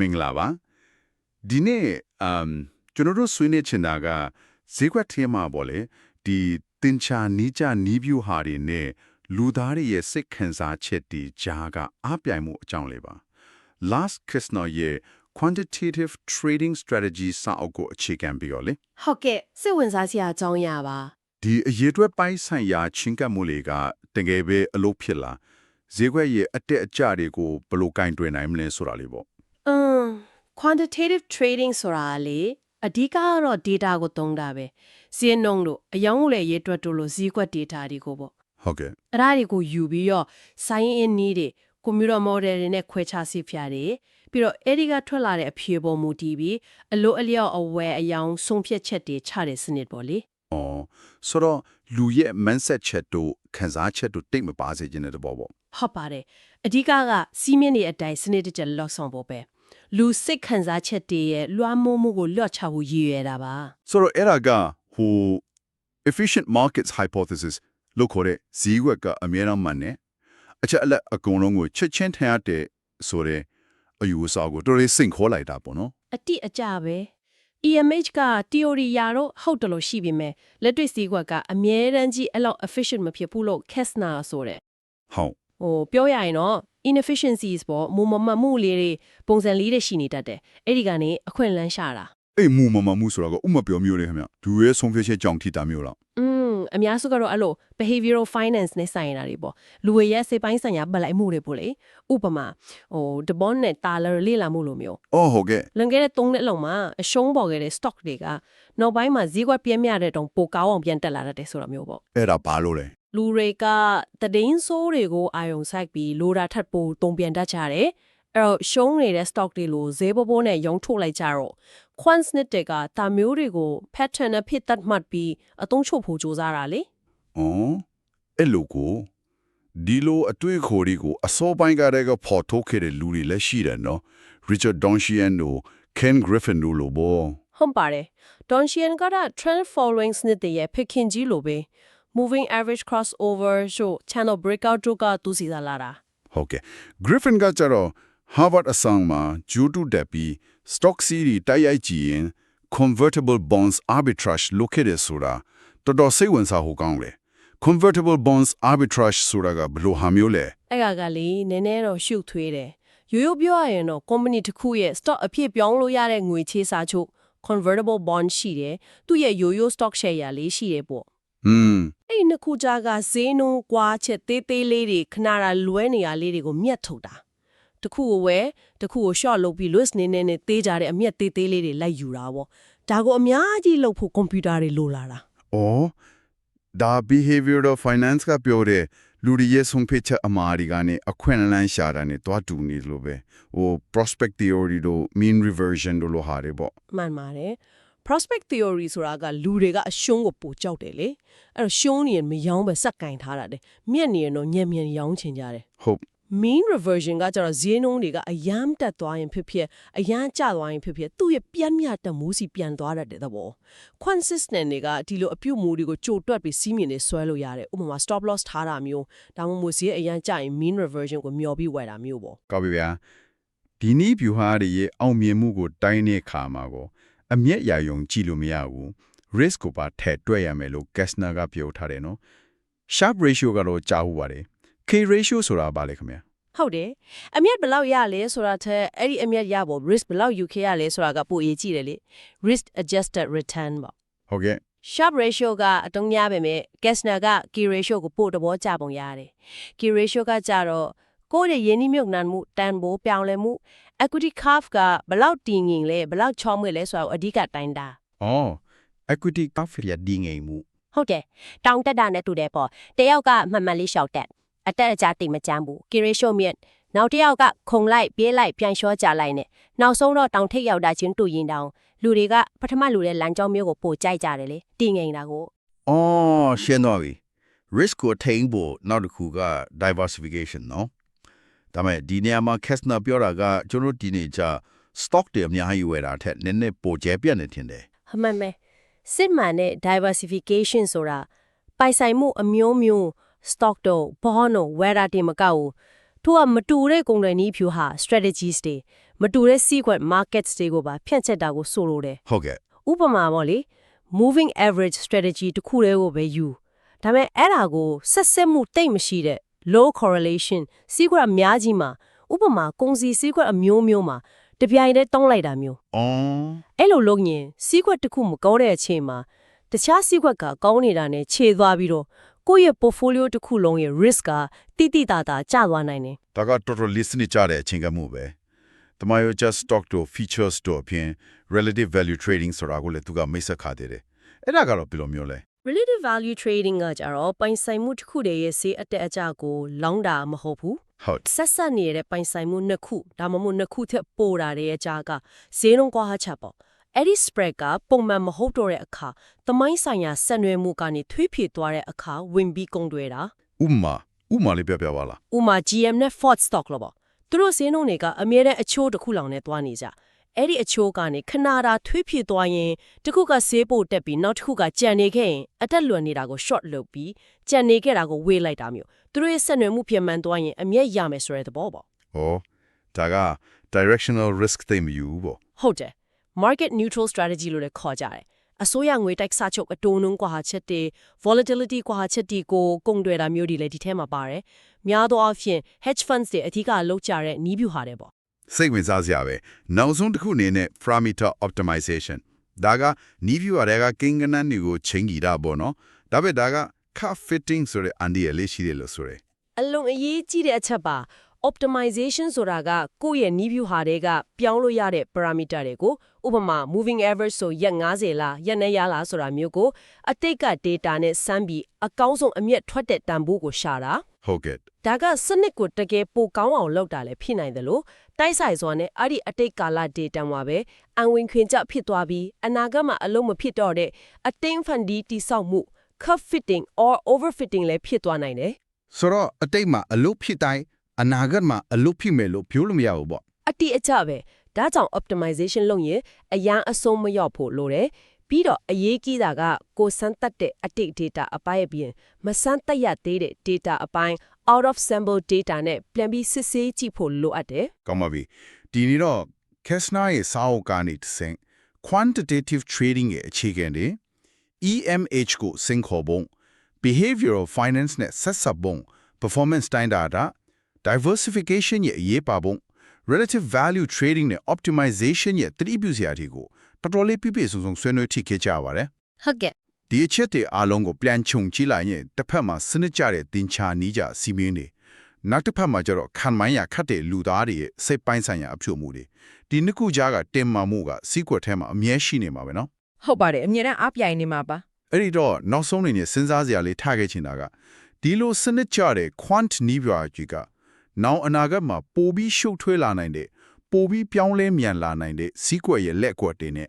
မင်္ဂလာပါဒီနေ့အမ်ကျွန်တော်တို့ဆွေးနွေးချင်တာကဈေးကွက်ထဲမှာပေါ့လေဒီတင်ချာနီးကြနီးပြူဟာတွေနဲ့လူသားတွေရဲ့စိတ်ခံစားချက်တွေကြားကအပြိုင်မှုအကြောင်းလေးပါ last Kistner ရဲ့ quantitative trading strategy စာအုပ်ကိုအခြေခံပြီးတော့လေဟုတ်ကဲ့စိတ်ဝင်စားစရာအကြောင်းအရာပါဒီအရေးအတွက်ပိုင်းဆိုင်ရာချင်းကပ်မှုတွေကတကယ်ပဲအလုပ်ဖြစ်လာဈေးကွက်ရဲ့အတက်အကျတွေကိုဘယ်လိုကင်တွယ်နိုင်မလဲဆိုတာလေးပေါ့အင်း quantitative trading ဆိုတာလေအဓိကကတော့ data ကိုသုံးတာပဲစီးနှုန်းတို့အယောင်းလေရေးတွက်တို့လို့ဈေးကွက် data တွေကိုပေါ့ဟုတ်ကဲ့အဲ့ဒါတွေကိုယူပြီးတော့ science in need တွေ computer model တွေနဲ့ခွဲခြားစီဖျားတယ်ပြီးတော့အဲ့ဒီကထွက်လာတဲ့အဖြေပေါ်မူတည်ပြီးအလို့အလျောက်အဝဲအယောင်ဆုံးဖြတ်ချက်တွေချတဲ့စနစ်ပေါ့လေ။အော်ဆိုတော့လူရဲ့ mindset ချက်တို့ခံစားချက်တို့တိတ်မပါစေခြင်းတဲ့ဘောပေါ့ဟုတ်ပါတယ် အဓိကကစီးမင်းတွေအတိုင်းစနစ်တကျလောက်ဆောင်ဖို့ပဲလူစိတ်ခံစားချက်တွေရဲ့လွှမ်းမိုးမှုကိုလွှတ်ချဖို့ရည်ရွယ်တာပါ။ဆိုတော့အဲ့ဒါကဟို efficient markets hypothesis လို့ခေါ်တဲ့ဈေးကွက်ကအများအားမှန်နဲ့အချက်အလက်အကုန်လုံးကိုချက်ချင်းထင်ရတဲ့ဆိုတဲ့အယူအဆကိုတော်တော်စိန်ခေါ်လိုက်တာပေါ့နော်အတိအကျပဲ EMH က theory ရာတော့ဟုတ်တယ်လို့ရှိပြီမဲ့လက်တွေ့စီးကွက်ကအမြဲတမ်းကြီးအဲ့လောက် efficient မဖြစ်ဘူးလို့ Kessner ဆိုတဲ့။ဟုတ် ဟိုပြောရရင်တော့ inefficiencies ပေါ့မူမမှတ်မှုလေးတွေပုံစံလေးတွေရှိနေတတ်တယ်အဲ့ဒီကနေအခွင့်အလန်းရှာတာအေးမူမမမှုဆိုတာကဥမပြောမျိုးလေးခင်ဗျ။သူရဲ့ဆုံးဖြတ်ချက်ကြောင့်ထိတာမျိုးလားอืมအများစုကတော့အဲ့လို behavioral finance နဲ့ဆိုင်နေတာတွေပေါ့လူတွေရဲ့စိတ်ပိုင်းဆိုင်ရာပတ်လိုက်မှုတွေပေါ့လေဥပမာဟိုတဘောနဲ့တာလလေ့လာမှုလိုမျိုး။အော်ဟုတ်ကဲ့လွန်ခဲ့တဲ့3နှစ်လောက်မှာအရှုံးပေါ်ခဲ့တဲ့ stock တွေကနောက်ပိုင်းမှာဈေးကွက်ပြင်းမြတဲ့တုံပိုကောင်းအောင်ပြန်တက်လာတတ်တယ်ဆိုတာမျိုးပေါ့အဲ့ဒါဘာလို့လဲ လူတွေကတည်င်းဆိုးတွေကိုအာယုံဆိုင်ပြီးလိုတာထပ်ပိုတုံပြန်တတ်ကြတယ်အဲ့တော့ရှုံးနေတဲ့ stock တွေလိုဈေးပိုးပိုးနဲ့ရုံထုတ်လိုက်ကြတော့ quant နှစ်တွေကတာမျိုးတွေကို pattern နဲ့ဖြစ်တတ်မှတ်ပြီးအသုံးချုပ်ဖို့ကြိုးစားတာလေ။အော်အဲ့လိုကိုဒီလိုအတွေ့အခေါ်တွေကိုအစောပိုင်းကတည်းကပေါ်ထုတ်ခဲ့တဲ့လူတွေလည်းရှိတယ်နော်။ Richard Donchian တို့ Ken Griffin တို့လိုပေါ့ဟုတ်ပါတယ် Donchian က trend following စနစ်တွေရဲ့ဖခင်ကြီးလိုပဲ moving average crossover ရှို့ channel breakout တို့ကသူစီလာလာတာဟုတ်ကဲ့ Griffin ကကြတော့ Harvard အဆောင်မှာဂျူတူတက်ပြီး stock series တိုက်ရိုက်ကြည့်ရင် convertible bonds arbitrage လုပ်ခဲ့တယ်ဆိုတာတော်တော်စိတ်ဝင်စားဖို့ကောင်းတယ် convertible bonds arbitrage ဆိုတာကဘယ်လိုဟာမျိုးလဲအဲ့ကကလေနည်းနည်းတော့ရှုပ်ထွေးတယ်ရိုးရိုးပြောရရင်တော့ company တစ်ခုရဲ့ stock အဖြစ်ပြောင်းလို့ရတဲ့ငွေချေးစာချုပ် convertible bond ရှိတယ်သူ့ရဲ့ရိုးရိုး stock share ရလေးရှိတယ်ပေါ့ ဟွန်းအဲ့ဒီနှစ်ခုကြားကဈေးနှုန်းကွာချက်သေးသေးလေးတွေခဏတာလွဲနေရလေးတွေကိုမြတ်ထုတ်တာတစ်ခုကိုဝယ်တစ်ခုကို short လုပ်ပြီး list နေနေနဲ့သေးကြတဲ့အမြတ်သေးသေးလေးတွေလိုက်ယူတာပေါ့ဒါကိုအများကြီးလုပ်ဖို့ကွန်ပျူတာတွေလိုလာတာ။အော်ဒါ behavioral finance ကပြောတဲ့လူတွေရဲ့ဆုံးဖြတ်ချက်အမှားတွေကနေအခွင့်အလမ်းရှာတာနဲ့တွားတူနေလို့ပဲဟို prospect theory တို့ mean reversion တို့လိုဟာတွေပေါ့မှန်ပါတယ် prospect theory ဆိုတာကလူတွေကအရှုံးကိုပိုကြောက်တယ်လေအဲ့တော့ရှုံးနေရင်မယောင်းပဲစက်ကင်ထားတာတဲ့မြက်နေရင်တော့ညံ့ညံ့ရောင်းချင်ကြတယ်ဟုတ် mean reversion ကကျတော့ဈေးနှုန်းတွေကအယမ်းတက်သွားရင်ဖြစ်ဖြစ်အယမ်းကျသွားရင်ဖြစ်ဖြစ်သူ့ရဲ့ပြတ်မြတ်တဲ့မူးစီပြန်သွားတတ်တဲ့သဘော consistent တွေကဒီလိုအပြုတ်မူတွေကိုကြိုတွက်ပြီးစီးမြင်နေဆွဲလို့ရတယ်ဥပမာ stop loss ထားတာမျိုးဒါမှမဟုတ်ဈေးအယမ်းကျရင် mean reversion ကိုမျောပြီးဝယ်တာမျိုးပေါ့ကောက်ပြီဗျာဒီနည်းဗျူဟာတွေရဲ့အောင်မြင်မှုကိုတိုင်းတဲ့ခါမှာကို အမျက်ရယုံကြည့်လို့မရဘူး risk ကိုပါထည့်တွက်ရမယ်လို့ Kessner ကပြောထားတယ်နော် sharp ratio ကတော့ကြားဟုတ်ပါတယ် K ratio ဆိုတာဘာလဲခင်ဗျာဟုတ်တယ်အမြတ်ဘယ်လောက်ရလဲဆိုတာထက်အဲ့ဒီအမြတ်ရဖို့ risk ဘယ်လောက်ယူခဲ့ရလဲဆိုတာကပိုအရေးကြီးတယ်လေ risk adjusted return ပေါ့ဟုတ်ကဲ့ sharp ratio ကအတုံးများပဲမဲ့ Kessner က key ratio ကိုပို့တဘောကြပုံရတယ် key ratio ကကြတော့ ကိုယ့်ရဲ့ယင်းနှမြုပ်နှံမှုတန်ဖိုးပြောင်းလဲမှု equity curve ကဘလောက်တည်ငြိမ်လဲဘလောက်ချောမွေ့လဲဆိုတာကိုအဓိကတိုင်တာ။အော် equity curve ရတည်ငြိမ်မှုဟုတ်တယ်။တောင်တက်တာနဲ့တူတယ်ပေါ့။တယောက်ကအမှန်မှန်လေးရှောက်တက်။အတက်အကျတိတ်မကြမ်းဘူး။ kiratio မြင့်နောက်တယောက်ကခုံလိုက်ပြေးလိုက်ပြန်လျှောကြလိုက်နဲ့နောက်ဆုံးတော့တောင်ထိပ်ရောက်တာချင်းတူရင်တောင်လူတွေကပထမလူတဲ့လမ်းကြောင်းမျိုးကိုပိုကြိုက်ကြတယ်လေတည်ငြိမ်တာကိုအော်ရှင်းတော့ပြီ risk ကိုထိန်းဖို့နောက်တစ်ခုက diversification နော် ဒါမဲ့ဒီနေရာမှာ Kessner ပြောတာကကျွန်တော်တို့ဒီနေ့ကျ stock တွေအများကြီးဝယ်တာထက်နည်းနည်းပိုကျဲပြတ်နေထင်တယ်ဟမှန်ပဲစစ်မှန်တဲ့ diversification ဆိုတာပိုင်ဆိုင်မှုအမျိုးမျိုး stock တို့ bond တို့ weather တွေမကောက်ဘူးသူကမတူတဲ့ကုန်တွေနည်းဖြူဟာ strategies တွေမတူတဲ့ sequence markets တွေကိုပါဖြန့်ချက်တာကိုဆိုလိုတယ်ဟုတ်ကဲ့ဥပမာပေါ့လေ moving average strategy တစ်ခုတည်းကိုပဲယူဒါပေမဲ့အဲ့ဒါကိုဆက်ဆက်မှုတိတ်မရှိတဲ့ low correlation secret အများကြီးမှာဥပမာကုန်စည် secret အမျိုးမျိုးမှာတပြိုင်တည်းတောင်းလိုက်တာမျိုးအော်အဲ့လိုလုပ်ရင် secret တစ်ခုမကောင်းတဲ့အချိန်မှာတခြား secret ကကောင်းနေတာနဲ့ခြေသွားပြီးတော့ကိုယ့်ရဲ့ portfolio တစ်ခုလုံးရဲ့ risk ကတိတိတသာကျသွားနိုင်တယ်ဒါကတော်တော် listen ကြတဲ့အချိန်ကမှုပဲတမယ just stock တို့ features တို့အပြင် relative value trading ဆိုတာကိုလည်းသူကမိတ်ဆက်ခါသေးတယ်အဲ့ဒါကတော့ဘယ်လိုမျိုးလဲ relative value trading ကကြတော့ပိုင်ဆိုင်မှုတစ်ခုတည်းရဲ့ဈေးအတက်အကျကိုလောင်းတာမဟုတ်ဘူးဟုတ်ဆက်ဆက်နေတဲ့ပိုင်ဆိုင်မှုနှစ်ခုဒါမှမဟုတ်နှစ်ခုထက်ပိုတာတဲ့အကြကဈေးနှုန်းကွာဟချက်ပေါ့အဲ့ဒီ spread ကပုံမှန်မဟုတ်တော့တဲ့အခါသမိုင်းဆိုင်ရာဆက်နွယ်မှုကနေထွေးဖြေသွားတဲ့အခါဝင်ပြီးကုန်တွေ့တာဥပမာဥပမာလေးပြပြပါလားဥမာ GM နဲ့ Ford stock လို့ပေါ့သူတို့ဈေးနှုန်းတွေကအမြဲတမ်းအချိုးတစ်ခုလောင်နဲ့သွားနေကြ အဲ့ဒီအချိုးကနေခဏတာထွေးဖြေသွားရင်တစ်ခုကဈေးပို့တက်ပြီးနောက်တစ်ခုကကြံနေခဲ့ရင်အတက်လွန်နေတာကို short လုပ်ပြီးကြံနေခဲ့တာကိုဝေးလိုက်တာမျိုးသူတို့ရဲ့ဆက်နွယ်မှုပြင်မှန်သွားရင်အမျက်ရမယ်ဆိုတဲ့သဘောပေါ့ဟောဒါက directional risk သိမ့်မယူဘူးပေါ့ဟုတ်တယ် market neutral strategy လို့လည်းခေါ်ကြတယ်အစိုးရငွေတိုက်စားချုပ်အတုံးနှုန်းကွာဟာချက်တွေ volatility ကွာဟာချက်တွေကိုကုန်တွယ်တာမျိုးတွေလည်းဒီထဲမှာပါတယ်များသောအားဖြင့် hedge funds တွေအထူးကလောက်ကြတဲ့နီးဗျူဟာတွေပေါ့ စိတ်ဝင်စားစရာပဲနောက်ဆုံးတစ်ခုအနေနဲ့ parameter optimization ဒါက new view အရကကိန်းဂဏန်းတွေကိုချိန်ကြည့်တာပေါ့နော်ဒါပေမဲ့ဒါက cut fitting ဆိုတဲ့အန်ဒီရလေးရှိတယ်လို့ဆိုရယ်အလုံးအရေးကြီးတဲ့အချက်ပါ optimization ဆိုတာကကိုယ့်ရဲ့ new view ဟာတွေကပြောင်းလို့ရတဲ့ parameter တွေကိုဥပမာ moving average ဆိုရက်90လားရက်နဲ့ရလားဆိုတာမျိုးကိုအတိတ်က data နဲ့စမ်းပြီးအကောင်းဆုံးအမြတ်ထွက်တဲ့တန်ဖိုးကိုရှာတာဟုတ်ကဲ့ဒါကစနစ်ကိုတကယ်ပိုကောင်းအောင်လုပ်တာလည်းဖြစ်နိုင်တယ်လို့တိုက်ဆိုင်စွာနဲ့အဲ့ဒီအတိတ်ကာလ data မှာပဲအံဝင်ခွင်ကျဖြစ်သွားပြီးအနာဂတ်မှာအလုံးမဖြစ်တော့တဲ့အတင်းဖန်ဒီတိဆောက်မှု curve fitting or overfitting လည်းဖြစ်သွားနိုင်တယ်ဆိုတော့အတိတ်မှာအလုတ်ဖြစ်တိုင်း အနာဂတ်မှာအလုတ်ဖြစ်မယ်လို့ပြောလို့မရဘူးပေါ့အတိအကျပဲဒါကြောင့် optimization လုပ်ရင်အရန်အဆုံးမရောက်ဖို့လိုတယ်ပြီးတော့အရေးကြီးတာကကိုယ်စမ်းတက်တဲ့အတိတ် data အပိုင်းအပြင်မစမ်းတက်ရသေးတဲ့ data အပိုင်း out of sample data နဲ့ပြန်ပြီးစစ်ဆေးကြည့်ဖို့လိုအပ်တယ်ကောင်းပါပြီဒီနေ့တော့ Kessner ရဲ့စာအုပ်ကနေတစ်ဆင့် quantitative trading ရဲ့အခြေခံတွေ EMH ကိုစင်ခေါ်ပုံ behavioral finance နဲ့ဆက်စပ်ပုံ performance standard diversification ရဲ့အရေးပါပုံ relative value trading နဲ့ optimization ရဲ့သတိပြုစရာတွေကိုတော်တော်လေးပြည့်ပြည့်စုံစုံဆွေးနွေးထိခဲ့ကြပါတယ်ဟုတ်ကဲ့ဒီအချက်တွေအားလုံးကိုပြန်ခြုံကြည့်လိုက်ရင်တစ်ဖက်မှာစနစ်ကျတဲ့တင်ချာနီးကြစီမင်းတွေနောက်တစ်ဖက်မှာကျတော့ခံမိုင်းရခတ်တဲ့လူသားတွေရဲ့စိတ်ပိုင်းဆိုင်ရာအဖြုတ်မှုတွေဒီနှစ်ခုကြားကတင်မာမှုကစီးကွက်ထဲမှာအမြဲရှိနေမှာပဲနော်ဟုတ်ပါတယ်အမြဲတမ်းအားပြိုင်နေမှာပါအဲ့ဒီတော့နောက်ဆုံးအနေနဲ့စဉ်းစားစရာလေးထားခဲ့ချင်တာကဒီလိုစနစ်ကျတဲ့ quant နီးပြကြီးက နောက်အနာဂတ်မှာပိုပြီးရှုပ်ထွေးလာနိုင်တဲ့ပိုပြီးပြောင်းလဲမြန်လာနိုင်တဲ့စီးကွက်ရဲ့လက်ကွက်တွေနဲ့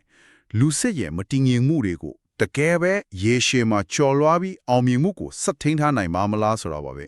လူစစ်ရဲ့မတည်ငြိမ်မှုတွေကိုတကယ်ပဲရေရှည်မှာကြော်လွားပြီးအောင်မြင်မှုကိုဆက်ထိန်းထားနိုင်မှာမလားဆိုတော့ပါပဲ